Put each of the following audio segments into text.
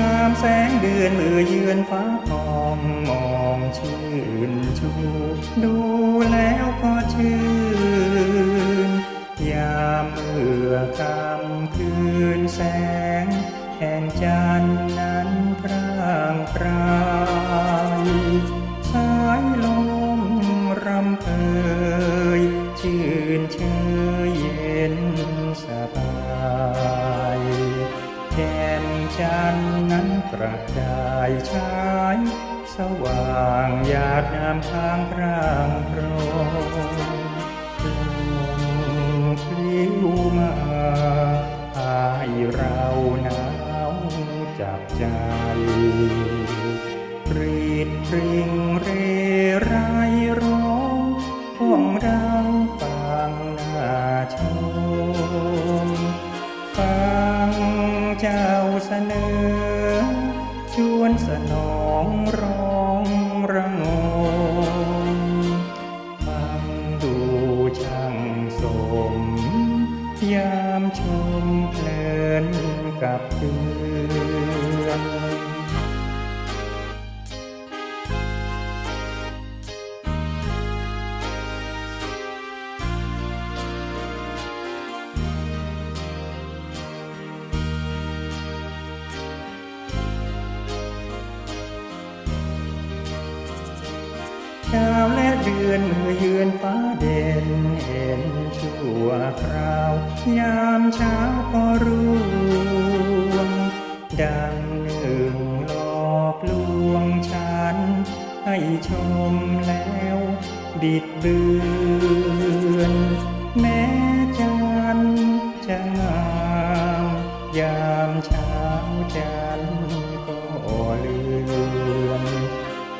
งามแสงเดือนมือเยือนฟ้าทองมองชื่นชูดูแล้วก็ชื่น ยามเมื่อกำคืนแสง แห่งจันทร์นั้นพร่างพรายสายลมรำเพยชื่นเชยเย็นสบาย จันทร์นั้นประกายฉายสว่างหยาดงามทางพร่างโปรยลมพลิ้วมาพาให้เราหนาวจับใจปรีดปริงเรไรร้องพวงเราฟังนาชมฟังเจ้า เสนอ ชวนสนองร้องระงมฟังดูช่างสม ยามชมเพลินกับเพื่อน เดือนเมื่อยืนฟ้าเด่นเห็นชั่วคราว ยามเช้าก็ร่วงดังหนึ่งหลอกลวงฉัน ให้ชมแล้วบิดเบือนแม้จันจะงามยามเช้าจันก็เลือน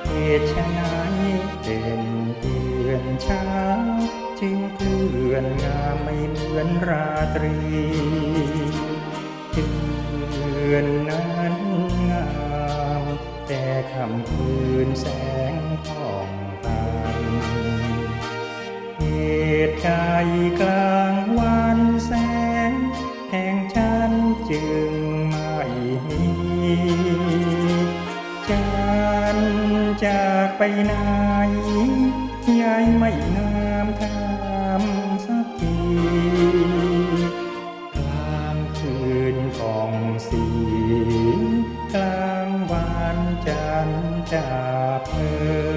เหตุไฉน อนราตรีเดือนนั้นงามแต่คำคืนแสงผ่องพันเหตุใดกลางวันแสง แห่งจันจึงไม่มีจันจากไปไหน นก่องสีกลางวันจันทร์จาเพลิ